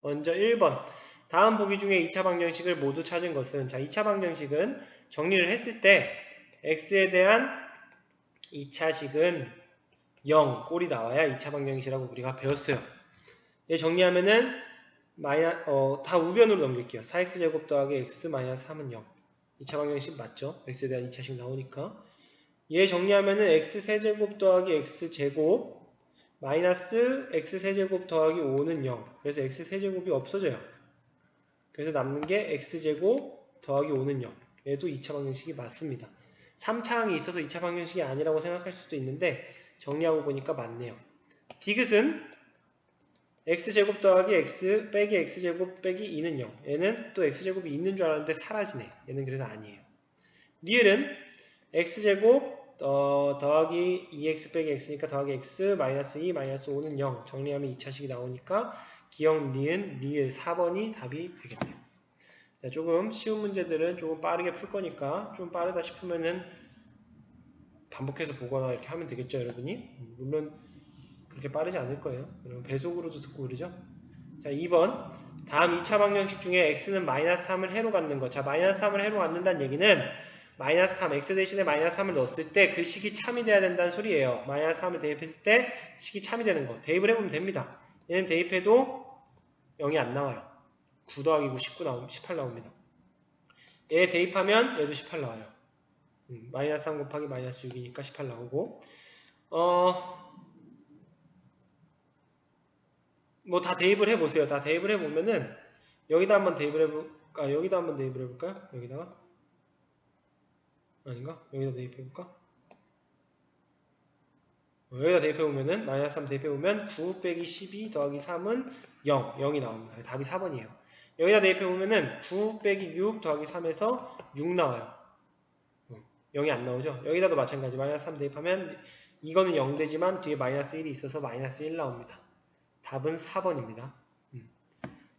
먼저 1번. 다음 보기 중에 2차 방정식을 모두 찾은 것은 자, 2차 방정식은 정리를 했을 때 x에 대한 2차식은 0 꼴이 나와야 2차 방정식이라고 우리가 배웠어요. 얘 정리하면은 마이너 어, 다 우변으로 넘길게요. 4x제곱 더하기 x 마이너스 3은 0. 2차 방정식 맞죠? x에 대한 2차식 나오니까. 얘 정리하면은 x 세제곱 더하기 x 제곱 마이너스 x 세제곱 더하기 5는 0. 그래서 x 세제곱이 없어져요. 그래서 남는 게 x제곱 더하기 5는 0. 얘도 2차 방정식이 맞습니다. 3차항이 있어서 2차 방정식이 아니라고 생각할 수도 있는데 정리하고 보니까 맞네요. 디귿은 x제곱 더하기 x 빼기 x제곱 빼기 2는 0. 얘는 또 x제곱이 있는 줄 알았는데 사라지네. 얘는 그래서 아니에요. 리을은 x제곱 어, 더하기 2x 빼기 x니까 더하기 x 마이너스 2 마이너스 5는 0. 정리하면 2차식이 나오니까 기억 리은 리을 4번이 답이 되겠네요. 자, 조금 쉬운 문제들은 조금 빠르게 풀 거니까 좀 빠르다 싶으면은 반복해서 보거나 이렇게 하면 되겠죠, 여러분이? 음, 물론 그렇게 빠르지 않을 거예요. 여러분 배속으로도 듣고 그러죠? 자, 2번. 다음 2차 방정식 중에 x는 마이너스 3을 해로 갖는 것. 자, 마이너스 3을 해로 갖는다는 얘기는 마이너스 3, x 대신에 마이너스 3을 넣었을 때 그 식이 참이 돼야 된다는 소리예요. 마이너스 3을 대입했을 때 식이 참이 되는 거. 대입을 해보면 됩니다. 얘는 대입해도 0이 안 나와요. 9 더하기 9, 19 나오, 18 나옵니다. 얘 대입하면 얘도 18 나와요. 음, 마이너스 3 곱하기 마이너스 6이니까 18 나오고 어, 뭐 다 대입을 해보세요. 다 대입을 해보면은 여기다 한번 대입을 해볼까? 여기다 한번 대입을 해볼까요? 여기다가 아닌가? 여기다 대입해볼까? 어, 여기다 대입해보면은 마이너스 3 대입해보면 9 빼기 12 더하기 3은 0, 0이 나옵니다. 답이 4번이에요. 여기다 대입해보면은 9 빼기 6 더하기 3에서 6 나와요. 0이 안 나오죠? 여기다도 마찬가지. 마이너스 3 대입하면 이거는 0 되지만 뒤에 마이너스 1이 있어서 마이너스 1 나옵니다. 답은 4번입니다. 음.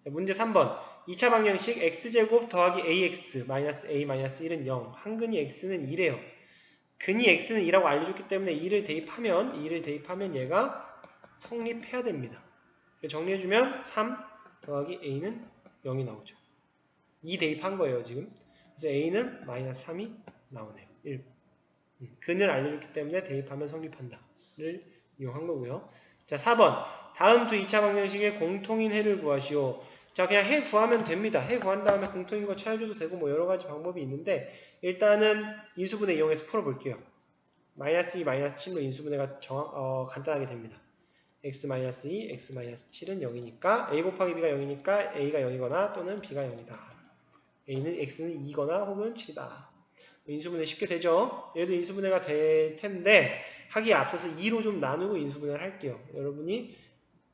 문제 3번. 2차 방정식 x제곱 더하기 ax 마이너스 a 마이너스 1은 0. 한근이 x는 2래요. 근이 x는 2라고 알려줬기 때문에 2를 대입하면 2를 대입하면 얘가 성립해야 됩니다. 정리해주면 3 더하기 a는 0이 나오죠. 2 대입한 거예요 지금. 그래서 a는 마이너스 3이 나오네요. 1. 음, 근을 알려줬기 때문에 대입하면 성립한다를 이용한 거고요. 자 4번 다음 두 2차 방정식의 공통인 해를 구하시오. 자 그냥 해 구하면 됩니다. 해 구한 다음에 공통인 거 찾아줘도 되고 뭐 여러 가지 방법이 있는데 일단은 인수분해 이용해서 풀어볼게요. 마이너스 2, 마이너스 7로 인수분해가 정확, 어, 간단하게 됩니다. x 마이너스 2, x 마이너스 7은 0이니까 a 곱하기 b가 0이니까 a가 0이거나 또는 b가 0이다. a는 x는 2거나 혹은 7이다. 인수분해 쉽게 되죠? 얘도 인수분해가 될 텐데 하기에 앞서서 2로 좀 나누고 인수분해를 할게요. 여러분이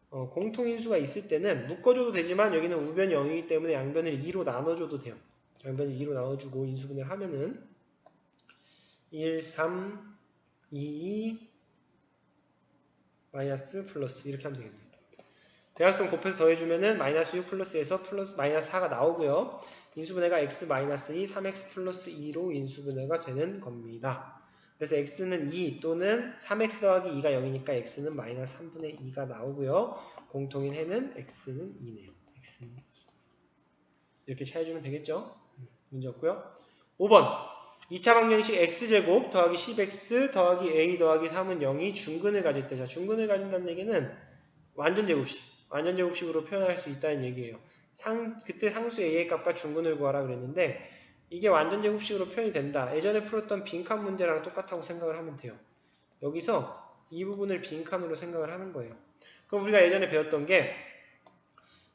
어, 공통인수가 있을 때는 묶어줘도 되지만 여기는 우변이 0이기 때문에 양변을 2로 나눠줘도 돼요. 양변을 2로 나눠주고 인수분해를 하면은 1, 3, 2, 2 마이너스 플러스 이렇게 하면 되겠네요. 대각선 곱해서 더해주면은 마이너스 6 플러스에서 플러스 마이너스 4가 나오고요. 인수분해가 x 마이너스 2, 3x 플러스 2로 인수분해가 되는 겁니다. 그래서 x는 2 또는 3x 더하기 2가 0이니까 x는 마이너스 3분의 2가 나오고요. 공통인 해는 x는 2네요. x는 2. 이렇게 찾아주면 되겠죠? 문제 없고요. 5번 2차 방정식 x제곱 더하기 10x 더하기 a 더하기 3은 0이 중근을 가질 때 자, 중근을 가진다는 얘기는 완전 제곱식 완전 제곱식으로 표현할 수 있다는 얘기예요. 상, 그때 상수 a의 값과 중근을 구하라 그랬는데 이게 완전 제곱식으로 표현이 된다. 예전에 풀었던 빈칸 문제랑 똑같다고 생각을 하면 돼요. 여기서 이 부분을 빈칸으로 생각을 하는 거예요. 그럼 우리가 예전에 배웠던 게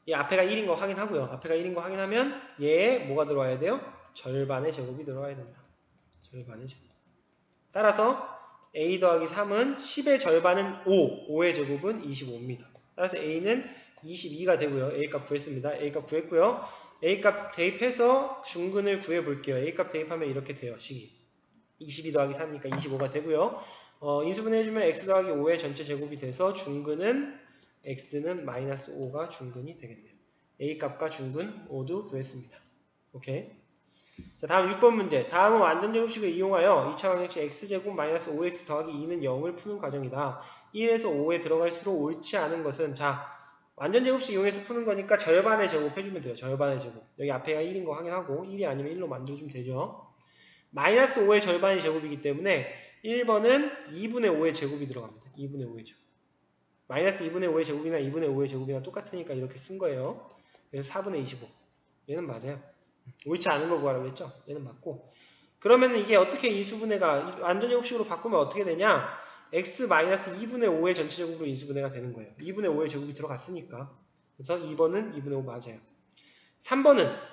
이 앞에가 1인 거 확인하고요. 앞에가 1인 거 확인하면 얘에 뭐가 들어와야 돼요? 절반의 제곱이 들어와야 된다. 절반의 제곱. 따라서 a 더하기 3은 10의 절반은 5, 5의 제곱은 25입니다. 따라서 a는 22가 되고요. a 값 구했습니다. a 값 구했고요. A 값 대입해서 중근을 구해 볼게요. a 값 대입하면 이렇게 돼요. 식이. 22 더하기 3이니까 25가 되고요. 어, 인수분해 해주면 x 더하기 5의 전체 제곱이 돼서 중근은 x는 마이너스 5가 중근이 되겠네요. a 값과 중근 모두 구했습니다. 오케이. 자, 다음 6번 문제. 다음은 완전 제곱식을 이용하여 2차 방정식 x제곱 마이너스 5x 더하기 2는 0을 푸는 과정이다. 1에서 5에 들어갈수록 옳지 않은 것은 자 완전 제곱식 이용해서 푸는 거니까 절반의 제곱 해주면 돼요. 절반의 제곱. 여기 앞에가 1인 거 확인하고 1이 아니면 1로 만들어주면 되죠. 마이너스 5의 절반이 제곱이기 때문에 1번은 2분의 5의 제곱이 들어갑니다. 2분의 5의 제곱. 마이너스 2분의 5의 제곱이나 2분의 5의 제곱이나 똑같으니까 이렇게 쓴 거예요. 그래서 4분의 25. 얘는 맞아요. 옳지 않은 거 구하라고 했죠? 얘는 맞고. 그러면 이게 어떻게 인수분해가 완전 제곱식으로 바꾸면 어떻게 되냐? X 마이너스 2분의 5의 전체 제곱으로 인수분해가 되는 거예요. 2분의 5의 제곱이 들어갔으니까. 그래서 2번은 2분의 5 맞아요. 3번은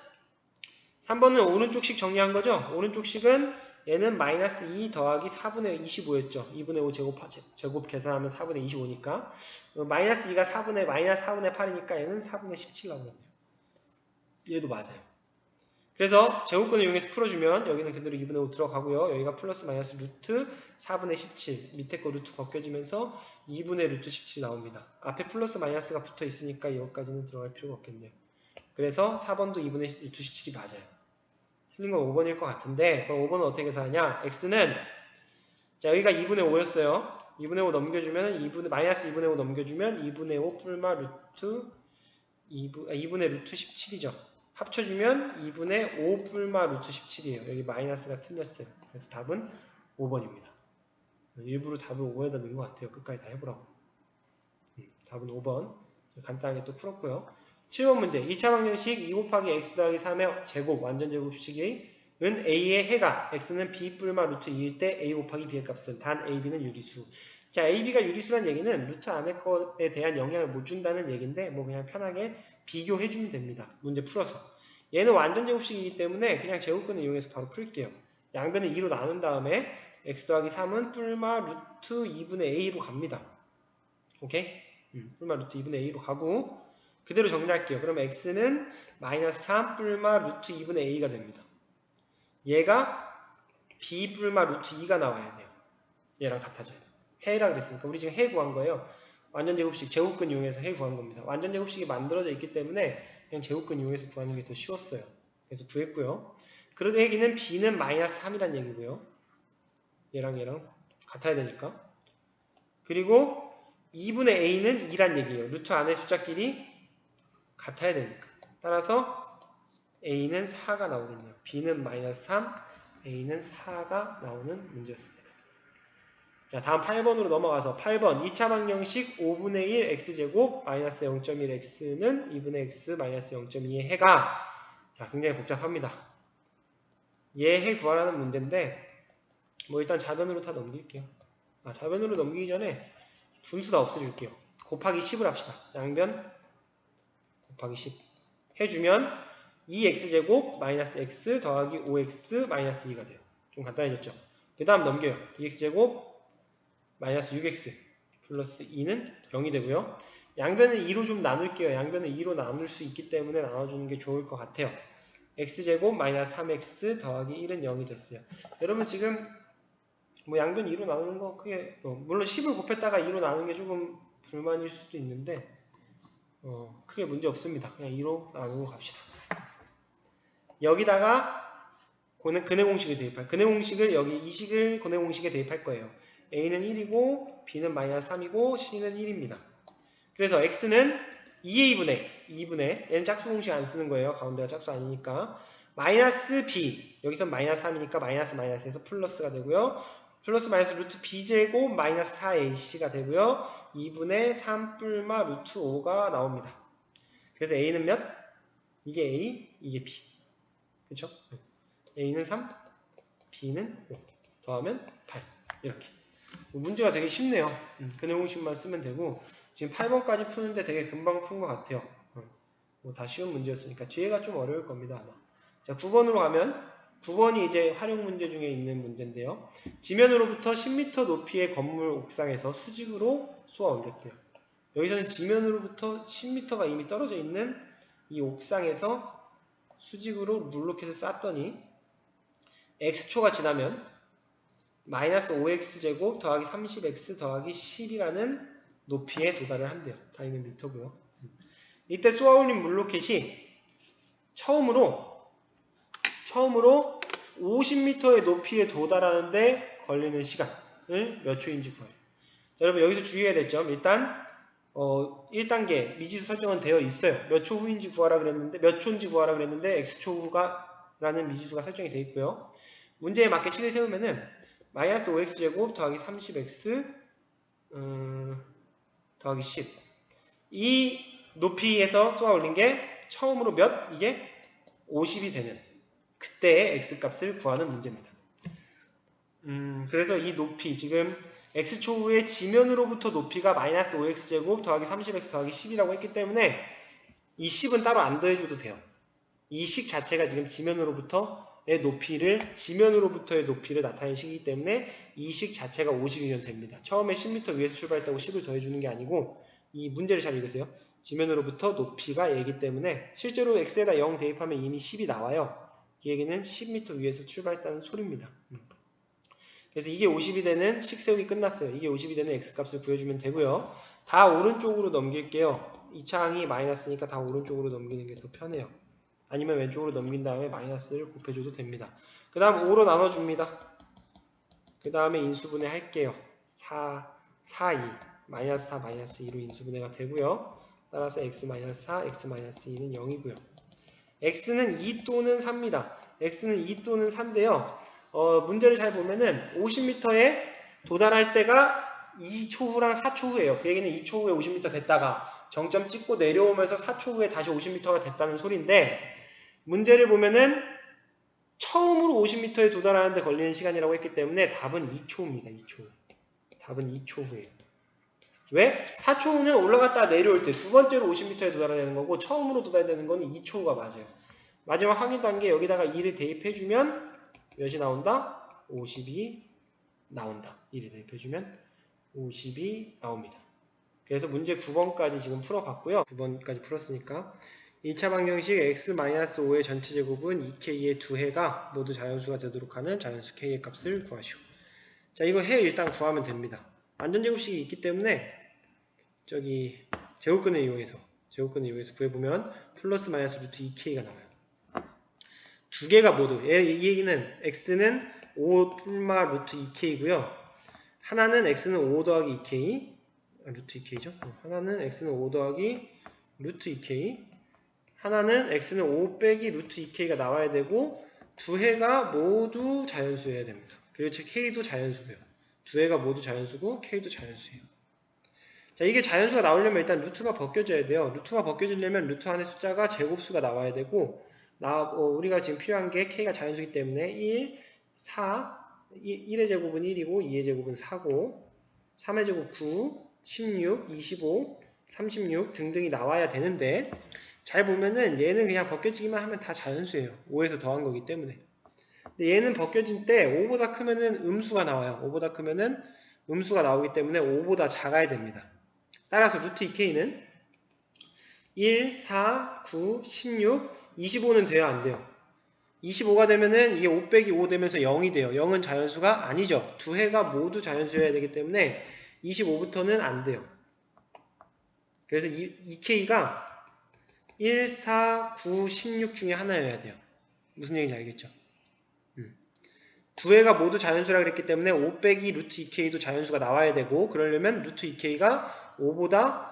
3번은 오른쪽식 정리한 거죠? 오른쪽식은 얘는 마이너스 2 더하기 4분의 25였죠. 2분의 5 제곱, 제곱 계산하면 4분의 25니까. 마이너스 2가 4분의, 마이너스 4분의 8이니까 얘는 4분의 17 나오겠네요. 얘도 맞아요. 그래서 제곱근을 이용해서 풀어주면 여기는 그대로 2분의 5 들어가고요. 여기가 플러스 마이너스 루트 4분의 17 밑에 거 루트 벗겨지면서 2분의 루트 17 나옵니다. 앞에 플러스 마이너스가 붙어 있으니까 여기까지는 들어갈 필요가 없겠네요. 그래서 4번도 2분의 루트 17이 맞아요. 틀린 건 5번일 것 같은데 그럼 5번은 어떻게 계산하냐? x는 자 여기가 2분의 5였어요. 2분의 5 넘겨주면 2분의 마이너스 2분의 5 넘겨주면 2분의 5 뿔마 루트 2분, 아, 2분의 루트 17이죠. 합쳐주면 2분의 5 뿔마 루트 17이에요. 여기 마이너스가 틀렸어요. 그래서 답은 5번입니다. 일부러 답을 5에다 넣은 것 같아요. 끝까지 다 해보라고. 음, 답은 5번. 간단하게 또 풀었고요. 7번 문제. 2차 방정식 2 곱하기 x 더하기 3의 제곱 완전 제곱식의 은 a의 해가 x는 b 뿔마 루트 2일 때 a 곱하기 b의 값은 단 a, b는 유리수. 자, a, b가 유리수란 얘기는 루트 안에 것에 대한 영향을 못 준다는 얘기인데 뭐 그냥 편하게 비교해주면 됩니다. 문제 풀어서. 얘는 완전 제곱식이기 때문에 그냥 제곱근을 이용해서 바로 풀게요. 양변을 2로 나눈 다음에 x 더하기 3은 뿔마 루트 2분의 a로 갑니다. 오케이? 음, 뿔마 루트 2분의 a로 가고 그대로 정리할게요. 그러면 x는 마이너스 3 뿔마 루트 2분의 a가 됩니다. 얘가 b 뿔마 루트 2가 나와야 돼요. 얘랑 같아져야 돼요. 해라 그랬으니까 우리 지금 해 구한 거예요. 완전 제곱식 제곱근 이용해서 해 구한 겁니다. 완전 제곱식이 만들어져 있기 때문에 그냥 제곱근 이용해서 구하는 게 더 쉬웠어요. 그래서 구했고요. 그래도 얘기는 b는 마이너스 3이란 얘기고요. 얘랑 얘랑 같아야 되니까. 그리고 2분의 a는 2란 얘기예요. 루트 안의 숫자끼리 같아야 되니까. 따라서 a는 4가 나오겠네요. b는 마이너스 3, a는 4가 나오는 문제였습니다. 자, 다음 8번으로 넘어가서 8번 2차 방정식 5분의 1 x제곱 마이너스 0.1 x는 2분의 x 마이너스 0.2의 해가 자, 굉장히 복잡합니다. 얘해 구하라는 문제인데 뭐 일단 좌변으로 다 넘길게요. 아, 좌변으로 넘기기 전에 분수 다 없애줄게요. 곱하기 10을 합시다. 양변 곱하기 10 해주면 2x제곱 마이너스 x 더하기 5x 마이너스 2가 돼요. 좀 간단해졌죠? 그 다음 넘겨요. 2x제곱 마이너스 6x 플러스 2는 0이 되고요. 양변을 2로 좀 나눌게요. 양변을 2로 나눌 수 있기 때문에 나눠주는 게 좋을 것 같아요. x제곱 마이너스 3x 더하기 1은 0이 됐어요. 여러분 지금 뭐 양변 2로 나누는 거 크게 뭐 물론 10을 곱했다가 2로 나누는 게 조금 불만일 수도 있는데 어, 크게 문제 없습니다. 그냥 2로 나누고 갑시다. 여기다가 근해 공식을 대입할 근해 공식을 여기 이 식을 근해 공식에 대입할 거예요. A는 1이고 b는 마이너스 3이고 c는 1입니다. 그래서 x는 2a분의 2분의 얘는 짝수 공식 안 쓰는 거예요. 가운데가 짝수 아니니까 마이너스 b 여기서 마이너스 3이니까 마이너스 마이너스에서 플러스가 되고요. 플러스 마이너스 루트 b제곱 마이너스 4ac가 되고요. 2분의 3 뿔마 루트 5가 나옵니다. 그래서 a는 몇? 이게 a, 이게 b. 그쵸? a는 3, b는 5. 더하면 8. 이렇게. 문제가 되게 쉽네요. 음, 그 내용식만 쓰면 되고 지금 8번까지 푸는데 되게 금방 푼 것 같아요. 어, 뭐다 쉬운 문제였으니까 뒤에가 좀 어려울 겁니다 아마. 자 9번으로 가면 9번이 이제 활용 문제 중에 있는 문제인데요. 지면으로부터 10m 높이의 건물 옥상에서 수직으로 쏘아 올렸대요. 여기서는 지면으로부터 10m가 이미 떨어져 있는 이 옥상에서 수직으로 룰로켓을 쐈더니 x초가 지나면 마이너스 5x제곱 더하기 30x 더하기 10이라는 높이에 도달을 한대요. 다이는 미터고요. 이때 쏘아올린 물로켓이 처음으로 처음으로 50m의 높이에 도달하는데 걸리는 시간을 몇 초인지 구해요. 자, 여러분 여기서 주의해야 될 점 일단 어, 1단계 미지수 설정은 되어 있어요. 몇 초 후인지 구하라 그랬는데 몇 초인지 구하라 그랬는데 x초 후가 라는 미지수가 설정이 되어 있고요. 문제에 맞게 식을 세우면은 마이너스 5x 제곱 더하기 30x 음, 더하기 10. 이 높이에서 쏘아 올린 게 처음으로 몇? 이게 50이 되는 그때의 x 값을 구하는 문제입니다. 음, 그래서 이 높이 지금 x초 후의 지면으로부터 높이가 마이너스 5x 제곱 더하기 30x 더하기 10이라고 했기 때문에 이 10은 따로 안 더해줘도 돼요. 이 식 자체가 지금 지면으로부터의 높이를 지면으로부터의 높이를 나타내는 식이기 때문에 이 식 자체가 50이면 됩니다. 처음에 10m 위에서 출발했다고 10을 더해주는 게 아니고 이 문제를 잘 읽으세요. 지면으로부터 높이가 얘기 때문에 실제로 x에다 0 대입하면 이미 10이 나와요. 이 얘기는 10m 위에서 출발했다는 소리입니다. 음. 그래서 이게 50이 되는 식 세우기 끝났어요. 이게 50이 되는 x값을 구해주면 되고요. 다 오른쪽으로 넘길게요. 이 창이 마이너스니까 다 오른쪽으로 넘기는 게 더 편해요. 아니면 왼쪽으로 넘긴 다음에 마이너스를 곱해줘도 됩니다. 그 다음 5로 나눠줍니다. 그 다음에 인수분해 할게요. 4, 4, 2. 마이너스 4, 마이너스 2로 인수분해가 되고요. 따라서 x 마이너스 4, x 마이너스 2는 0이고요. x는 2 또는 4입니다. x는 2 또는 4인데요. 어, 문제를 잘 보면은 50m에 도달할 때가 2초 후랑 4초 후예요. 그 얘기는 2초 후에 50m 됐다가 정점 찍고 내려오면서 4초 후에 다시 50m가 됐다는 소리인데 문제를 보면은 처음으로 50m에 도달하는데 걸리는 시간이라고 했기 때문에 답은 2초입니다. 2초. 답은 2초 후예요. 왜? 4초 후는 올라갔다 내려올 때 두 번째로 50m에 도달하는 거고 처음으로 도달되는 거는 2초 후가 맞아요. 마지막 확인 단계 여기다가 2를 대입해주면 몇이 나온다? 50이 나온다. 2를 대입해주면 50이 나옵니다. 그래서 문제 9번까지 지금 풀어봤고요. 9번까지 풀었으니까 2차 방정식 x-5의 전체 제곱은 2k의 두 해가 모두 자연수가 되도록 하는 자연수 k의 값을 구하시오. 자 이거 해 일단 구하면 됩니다. 안전제곱식이 있기 때문에 저기 제곱근을 이용해서 제곱근을 이용해서 구해보면 플러스 마이너스 루트 2k가 나와요. 두 개가 모두 얘, 이 얘기는 x는 5 풀마 루트 2k이고요. 하나는 x는 5 더하기 2k 아, 루트 2k죠. 하나는 x는 5 더하기 루트 2k 하나는 x는 5 빼기 루트 2k가 나와야 되고 두 해가 모두 자연수여야 됩니다. 그리고 k도 자연수고요. 두 해가 모두 자연수고 k도 자연수예요. 자 이게 자연수가 나오려면 일단 루트가 벗겨져야 돼요. 루트가 벗겨지려면 루트 안의 숫자가 제곱수가 나와야 되고 나 어, 우리가 지금 필요한 게 k가 자연수기 때문에 1, 4, 1 의 제곱은 1이고 2의 제곱은 4고 3의 제곱 9, 16, 25, 36 등등이 나와야 되는데 잘 보면은 얘는 그냥 벗겨지기만 하면 다 자연수예요. 5에서 더한 거기 때문에. 근데 얘는 벗겨진 때 5보다 크면은 음수가 나와요. 5보다 크면은 음수가 나오기 때문에 5보다 작아야 됩니다. 따라서 루트 2k는 1, 4, 9, 16, 25는 돼요, 안 돼요? 25가 되면은 이게 5 빼기 5 되면서 0이 돼요. 0은 자연수가 아니죠. 두 해가 모두 자연수여야 되기 때문에 25부터는 안 돼요. 그래서 이, 이 K가 1, 4, 9, 16 중에 하나여야 돼요. 무슨 얘기인지 알겠죠? 음. 두 해가 모두 자연수라 그랬기 때문에 5 빼기 루트 2K도 자연수가 나와야 되고 그러려면 루트 2K가 5보다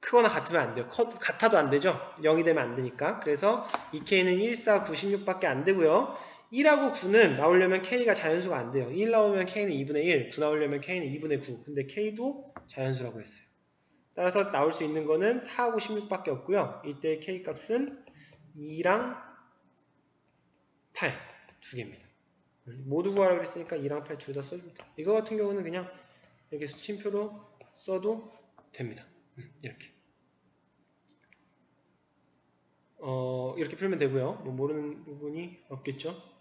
크거나 같으면 안 돼요. 커, 같아도 안 되죠. 0이 되면 안 되니까. 그래서 2K는 1, 4, 9, 16밖에 안 되고요. 1하고 9는 나오려면 K가 자연수가 안 돼요. 1 나오면 K는 2분의 1, 9 나오려면 K는 2분의 9. 근데 K도 자연수라고 했어요. 따라서 나올 수 있는 거는 4하고 16밖에 없고요. 이때 K 값은 2랑 8 두 개입니다. 모두 구하라 그랬으니까 2랑 8 둘 다 써줍니다. 이거 같은 경우는 그냥 이렇게 수침표로 써도 됩니다. 음, 이렇게. 어, 이렇게 풀면 되고요. 뭐 모르는 부분이 없겠죠.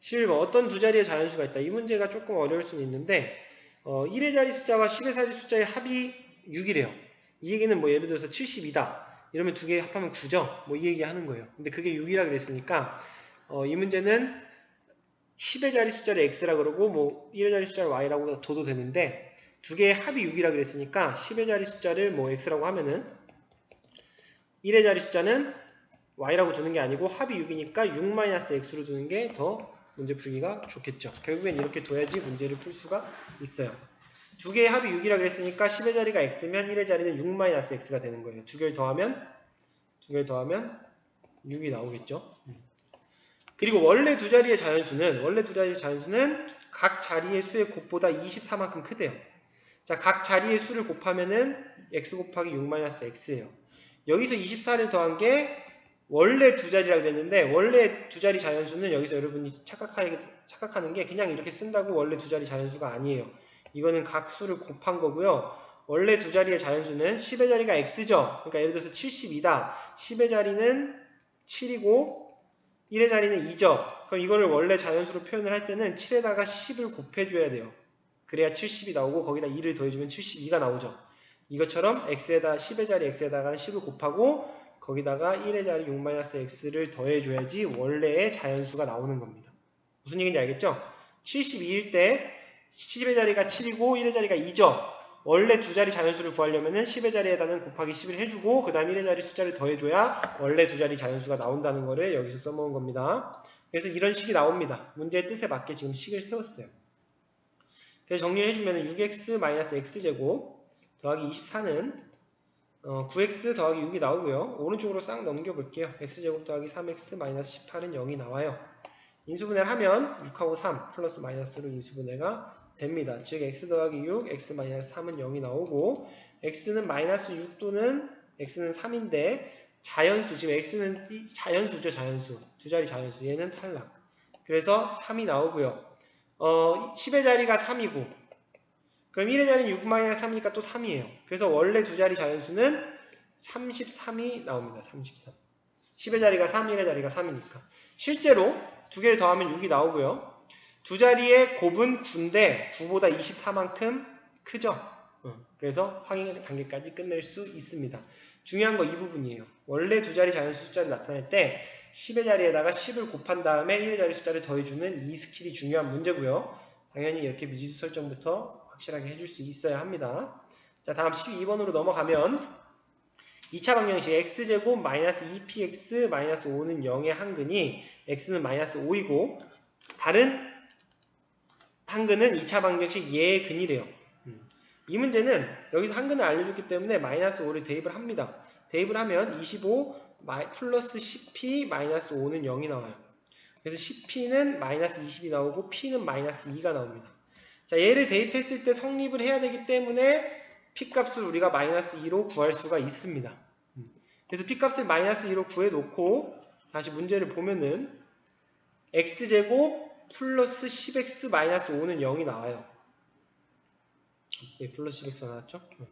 음. 실버 어떤 두 자리의 자연수가 있다. 이 문제가 조금 어려울 수는 있는데 어, 1의 자리 숫자와 10의 자리 숫자의 합이 6이래요. 이 얘기는 뭐 예를 들어서 72다. 이러면 두 개 합하면 9죠. 뭐 이 얘기 하는 거예요. 근데 그게 6이라 그랬으니까 어, 이 문제는 10의 자리 숫자를 x라 그러고 뭐 1의 자리 숫자를 y라고 둬도 되는데 두 개의 합이 6이라 그랬으니까 10의 자리 숫자를 뭐 x라고 하면은 1의 자리 숫자는 y라고 두는 게 아니고 합이 6이니까 6-x로 두는 게 더 문제 풀기가 좋겠죠. 결국엔 이렇게 둬야지 문제를 풀 수가 있어요. 두 개의 합이 6이라 그랬으니까 10의 자리가 x면 1의 자리는 6-x가 되는 거예요. 두 개를 더하면 두 개를 더하면 6이 나오겠죠. 그리고 원래 두 자리의 자연수는 원래 두 자리의 자연수는 각 자리의 수의 곱보다 24만큼 크대요. 자, 각 자리의 수를 곱하면은 x 곱하기 6-x예요. 여기서 24를 더한 게 원래 두 자리라 그랬는데 원래 두 자리 자연수는 여기서 여러분이 착각하는 게 그냥 이렇게 쓴다고 원래 두 자리 자연수가 아니에요. 이거는 각 수를 곱한 거고요. 원래 두 자리의 자연수는 10의 자리가 x죠. 그러니까 예를 들어서 72다. 10의 자리는 7이고 1의 자리는 2죠. 그럼 이거를 원래 자연수로 표현을 할 때는 7에다가 10을 곱해줘야 돼요. 그래야 70이 나오고 거기다 2를 더해주면 72가 나오죠. 이것처럼 x에다 10의 자리 x에다가 10을 곱하고 거기다가 1의 자리 6-x를 더해줘야지 원래의 자연수가 나오는 겁니다. 무슨 얘기인지 알겠죠? 72일 때 10의 자리가 7이고 1의 자리가 2죠. 원래 두 자리 자연수를 구하려면 은 10의 자리에다는 곱하기 10을 해주고 그 다음 1의 자리 숫자를 더해줘야 원래 두 자리 자연수가 나온다는 거를 여기서 써먹은 겁니다. 그래서 이런 식이 나옵니다. 문제의 뜻에 맞게 지금 식을 세웠어요. 그래서 정리를 해주면 6x-x제곱 더하기 24는 어, 9x 더하기 6이 나오고요. 오른쪽으로 싹 넘겨볼게요. x제곱 더하기 3x-18은 0이 나와요. 인수분해를 하면 6하고 3 플러스 마이너스로 인수분해가 됩니다. 즉 x 더하기 6, x-3은 0이 나오고 x는 마이너스 6 또는 x는 3인데 자연수, 지금 x는 띠- 자연수죠, 자연수. 두 자리 자연수. 얘는 탈락. 그래서 3이 나오고요. 어, 10의 자리가 3이고 그럼 1의 자리는 6-3이니까 또 3이에요. 그래서 원래 두 자리 자연수는 33이 나옵니다. 33. 10의 자리가 3, 1의 자리가 3이니까. 실제로 두 개를 더하면 6이 나오고요. 두 자리의 곱은 9인데 9보다 24만큼 크죠. 어, 그래서 확인 단계까지 끝낼 수 있습니다. 중요한 거 이 부분이에요. 원래 두 자리 자연수 숫자를 나타낼 때 10의 자리에다가 10을 곱한 다음에 1의 자리 숫자를 더해주는 이 스킬이 중요한 문제고요. 당연히 이렇게 미지수 설정부터 확실하게 해줄 수 있어야 합니다. 자 다음 12번으로 넘어가면 2차 방정식 x제곱 마이너스 2px 마이너스 5는 0의 한근이 x는 마이너스 5이고 다른 한근은 2차 방정식 예의 근이래요. 음. 이 문제는 여기서 한근을 알려줬기 때문에 마이너스 5를 대입을 합니다. 대입을 하면 25 마이- 플러스 10p 마이너스 5는 0이 나와요. 그래서 10p는 마이너스 20이 나오고 p는 마이너스 2가 나옵니다. 자 얘를 대입했을 때 성립을 해야 되기 때문에 p 값을 우리가 마이너스 2로 구할 수가 있습니다. 음. 그래서 p 값을 마이너스 2로 구해놓고 다시 문제를 보면은 x제곱 플러스 10x 마이너스 5는 0이 나와요. 예, 플러스 10x가 나왔죠? 네.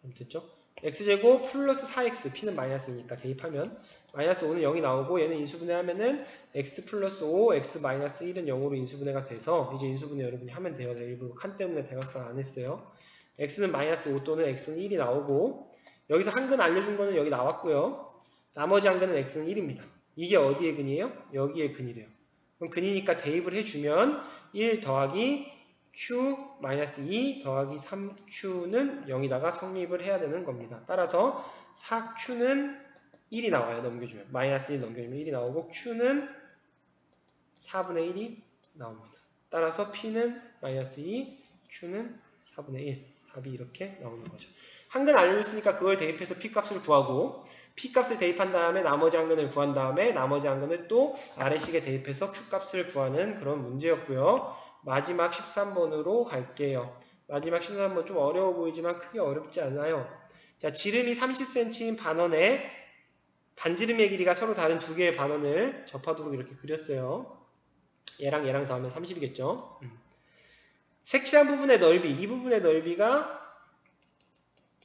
그럼 됐죠? x제곱 플러스 4x, p는 마이너스니까 대입하면 마이너스 5는 0이 나오고 얘는 인수분해하면은 x 플러스 5, x 마이너스 1은 0으로 인수분해가 돼서 이제 인수분해 여러분이 하면 돼요. 일부러 칸 때문에 대각선 안 했어요. x는 마이너스 5 또는 x는 1이 나오고 여기서 한 근 알려준 거는 여기 나왔고요. 나머지 한 근은 x는 1입니다. 이게 어디의 근이에요? 여기의 근이래요. 그럼 근이니까 대입을 해주면 1 더하기 q 마이너스 2 더하기 3q는 0이다가 성립을 해야 되는 겁니다. 따라서 4q는 1이 나와요. 넘겨주면. 마이너스 1 넘겨주면 1이 나오고 q는 4분의 1이 나옵니다. 따라서 p는 마이너스 2, q는 4분의 1. 답이 이렇게 나오는 거죠. 한근 알려줬으니까 그걸 대입해서 p 값을 구하고 p 값을 대입한 다음에 나머지 한근을 구한 다음에 나머지 한근을 또 아래식에 대입해서 q 값을 구하는 그런 문제였고요. 마지막 13번으로 갈게요. 마지막 13번 좀 어려워 보이지만 크게 어렵지 않아요. 자, 지름이 30cm인 반원에 반지름의 길이가 서로 다른 두 개의 반원을 접하도록 이렇게 그렸어요. 얘랑 얘랑 더하면 30이겠죠. 색칠한 부분의 넓이, 이 부분의 넓이가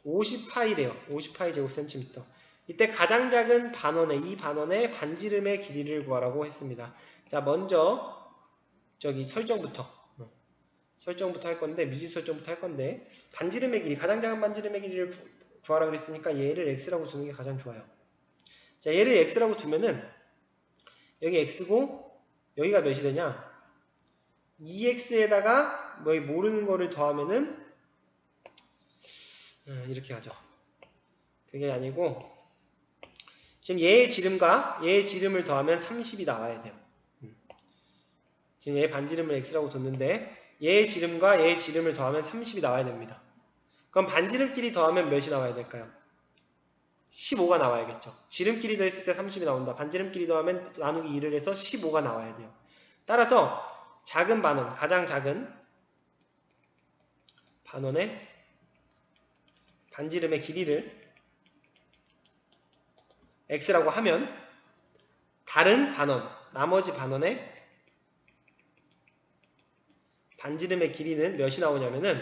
50파이래요. 50파이 제곱센티미터. 이때 가장 작은 반원의 이 반원의 반지름의 길이를 구하라고 했습니다. 자, 먼저 저기 설정부터 어, 설정부터 할 건데 미지 설정부터 할 건데 반지름의 길이 가장 작은 반지름의 길이를 구, 구하라 그랬으니까 얘를 x라고 두는 게 가장 좋아요. 자, 얘를 x라고 두면은 여기 x고 여기가 몇이 되냐? 2x에다가 뭐 모르는 거를 더하면은 음, 이렇게 하죠. 그게 아니고 지금 얘의 지름과 얘의 지름을 더하면 30이 나와야 돼요. 음. 지금 얘 반지름을 x라고 뒀는데 얘의 지름과 얘의 지름을 더하면 30이 나와야 됩니다. 그럼 반지름끼리 더하면 몇이 나와야 될까요? 15가 나와야겠죠. 지름끼리 더했을 때 30이 나온다. 반지름끼리 더하면 나누기 2를 해서 15가 나와야 돼요. 따라서 작은 반원, 가장 작은 반원의 반지름의 길이를 x라고 하면 다른 반원, 나머지 반원의 반지름의 길이는 몇이 나오냐면은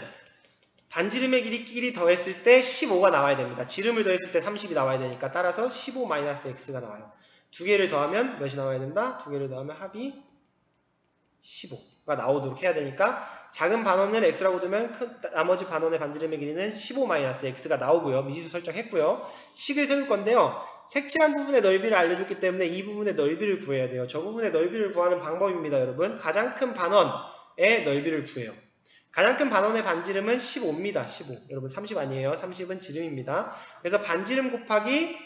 반지름의 길이 끼리 더했을 때 15가 나와야 됩니다. 지름을 더했을 때 30이 나와야 되니까 따라서 15-x가 나와요. 두 개를 더하면 몇이 나와야 된다? 두 개를 더하면 합이 15가 나오도록 해야 되니까 작은 반원을 x라고 두면 큰, 나머지 반원의 반지름의 길이는 15-x가 나오고요. 미지수 설정했고요. 식을 세울 건데요. 색칠한 부분의 넓이를 알려줬기 때문에 이 부분의 넓이를 구해야 돼요. 저 부분의 넓이를 구하는 방법입니다. 여러분 가장 큰 반원의 넓이를 구해요. 가장 큰 반원의 반지름은 15입니다. 15. 여러분 30 아니에요. 30은 지름입니다. 그래서 반지름 곱하기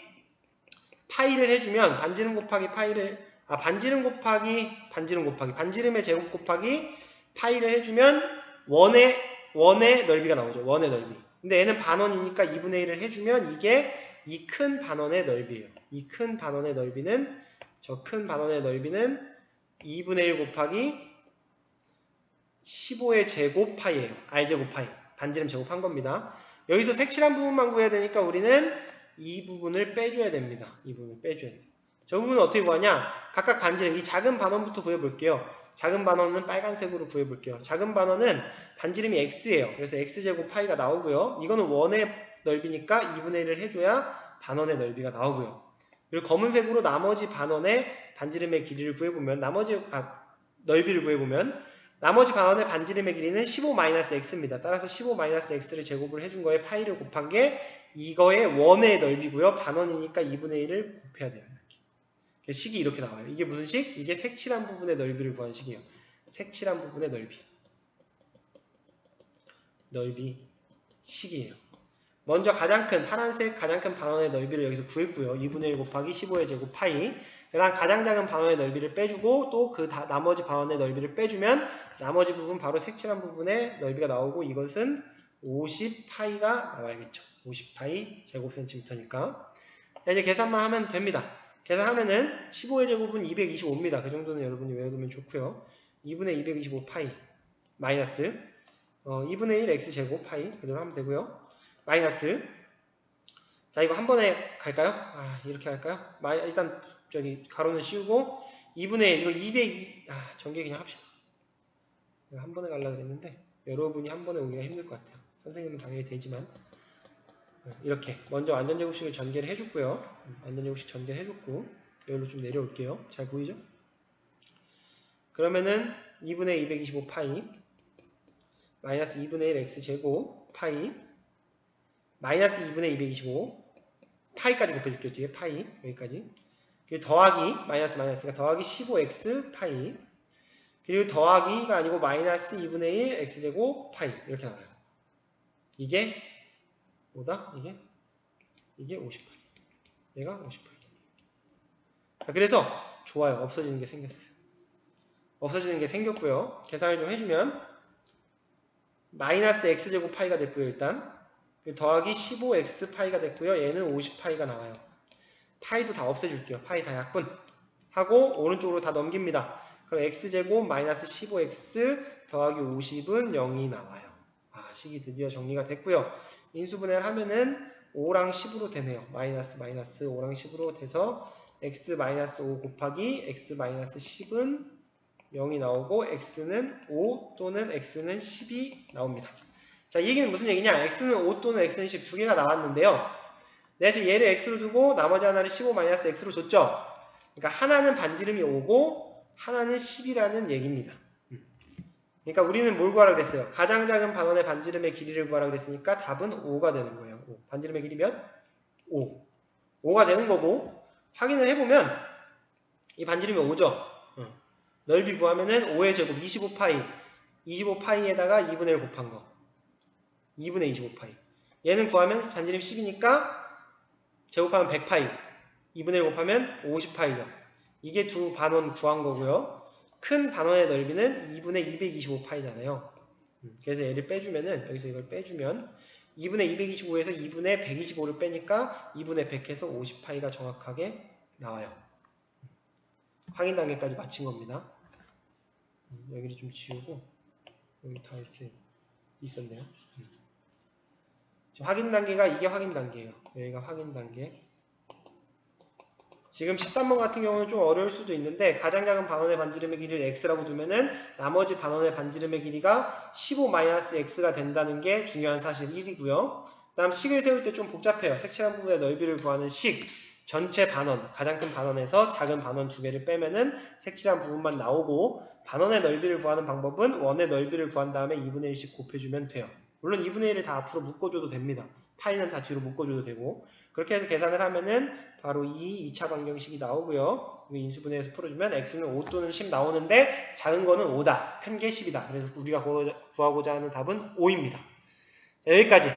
파이를 해주면 반지름 곱하기 파이를 아 반지름 곱하기 반지름 곱하기 반지름의 제곱 곱하기 파이를 해주면 원의 원의 넓이가 나오죠. 원의 넓이. 근데 얘는 반원이니까 2분의 1을 해주면 이게 이 큰 반원의 넓이에요. 이 큰 반원의 넓이는 저 큰 반원의 넓이는 2분의 1 곱하기 15의 제곱 파이예요. R제곱 파이. 반지름 제곱한 겁니다. 여기서 색칠한 부분만 구해야 되니까 우리는 이 부분을 빼줘야 됩니다. 이 부분을 빼줘야 돼요. 저 부분은 어떻게 구하냐? 각각 반지름, 이 작은 반원부터 구해볼게요. 작은 반원은 빨간색으로 구해볼게요. 작은 반원은 반지름이 x예요. 그래서 x제곱 파이가 나오고요. 이거는 원의 넓이니까 2분의 1을 해줘야 반원의 넓이가 나오고요. 그리고 검은색으로 나머지 반원의 반지름의 길이를 구해보면 나머지 아, 넓이를 구해보면 나머지 반원의 반지름의 길이는 15-x입니다. 따라서 15-x를 제곱을 해준 거에 파이를 곱한 게 이거의 원의 넓이고요. 반원이니까 2분의 1을 곱해야 돼요. 이렇게. 식이 이렇게 나와요. 이게 무슨 식? 이게 색칠한 부분의 넓이를 구한 식이에요. 색칠한 부분의 넓이. 넓이 식이에요. 먼저 가장 큰 파란색 가장 큰 반원의 넓이를 여기서 구했고요. 2분의 1 곱하기 15의 제곱 파이. 그 다음 가장 작은 반원의 넓이를 빼주고 또 그 나머지 반원의 넓이를 빼주면 나머지 부분 바로 색칠한 부분의 넓이가 나오고 이것은 50파이가 나와야겠죠. 50파이 제곱센티미터니까. 자, 이제 계산만 하면 됩니다. 계산하면은 15의 제곱은 225입니다. 그 정도는 여러분이 외워두면 좋고요. 2분의 225 파이 마이너스 어, 2분의 1 x제곱 파이 그대로 하면 되고요. 마이너스 자 이거 한 번에 갈까요? 아 이렇게 할까요? 마, 일단 저기 가로는 씌우고 2분의 1 이거 200 아, 전개 그냥 합시다. 한 번에 가려고 그랬는데 여러분이 한 번에 오기가 힘들 것 같아요. 선생님은 당연히 되지만 이렇게 먼저 완전제곱식을 전개를 해줬고요. 완전제곱식 전개를 해줬고 여기로 좀 내려올게요. 잘 보이죠? 그러면은 2분의 225 파이 마이너스 2분의 1 x제곱 파이 마이너스 2분의 225 파이까지 곱해줄게요. 뒤에 파이 여기까지 더하기 마이너스 마이너스가 더하기 15x 파이 그리고 더하기가 아니고 마이너스 2분의 1 x제곱 파이 이렇게 나와요. 이게 뭐다? 이게 이게 58. 얘가 58. 자, 그래서 좋아요. 없어지는 게 생겼어요. 없어지는 게 생겼고요. 계산을 좀 해주면 마이너스 x제곱 파이가 됐고요. 일단 더하기 15x 파이가 됐고요. 얘는 50 파이가 나와요. 파이도 다 없애줄게요. 파이 다 약분 하고 오른쪽으로 다 넘깁니다. 그럼 x제곱 마이너스 15x 더하기 50은 0이 나와요. 아 식이 드디어 정리가 됐고요. 인수분해를 하면은 5랑 10으로 되네요. 마이너스 마이너스 5랑 10으로 돼서 x 마이너스 5 곱하기 x 마이너스 10은 0이 나오고 x는 5 또는 x는 10이 나옵니다. 자, 이 얘기는 무슨 얘기냐? x는 5 또는 x는 10 두 개가 나왔는데요. 내가 지금 얘를 x로 두고 나머지 하나를 15-x로 줬죠? 그러니까 하나는 반지름이 5고 하나는 10이라는 얘기입니다. 그러니까 우리는 뭘 구하라 그랬어요? 가장 작은 반원의 반지름의 길이를 구하라 그랬으니까 답은 5가 되는 거예요. 5. 반지름의 길이면 5. 5가 되는 거고 확인을 해보면 이 반지름이 5죠. 넓이 구하면은 5의 제곱 25파이 25파이에다가 2분의 1 곱한 거 2분의 25파이 얘는 구하면 반지름 10이니까 제곱하면 100파이 2분의 1 곱하면 50파이요. 이게 두 반원 구한 거고요. 큰 반원의 넓이는 2분의 225파이잖아요. 음, 그래서 얘를 빼주면은 여기서 이걸 빼주면 2분의 225에서 2분의 125를 빼니까 2분의 100해서 50파이가 정확하게 나와요. 확인 단계까지 마친 겁니다. 음, 여기를 좀 지우고 여기 다 이렇게 있었네요. 음. 확인 단계가 이게 확인 단계예요. 여기가 확인 단계. 지금 13번 같은 경우는 좀 어려울 수도 있는데 가장 작은 반원의 반지름의 길이를 x라고 두면은 나머지 반원의 반지름의 길이가 15-x가 된다는 게 중요한 사실 1이고요. 다음 식을 세울 때 좀 복잡해요. 색칠한 부분의 넓이를 구하는 식 전체 반원, 가장 큰 반원에서 작은 반원 두 개를 빼면은 색칠한 부분만 나오고 반원의 넓이를 구하는 방법은 원의 넓이를 구한 다음에 2분의 1씩 곱해주면 돼요. 물론 2분의 1을 다 앞으로 묶어줘도 됩니다. 파이는 다 뒤로 묶어줘도 되고 그렇게 해서 계산을 하면은 바로 이 2차 방정식이 나오고요. 이 인수분해해서 풀어주면 x는 5 또는 10 나오는데 작은 거는 5다. 큰 게 10이다. 그래서 우리가 구하고자 하는 답은 5입니다. 여기까지.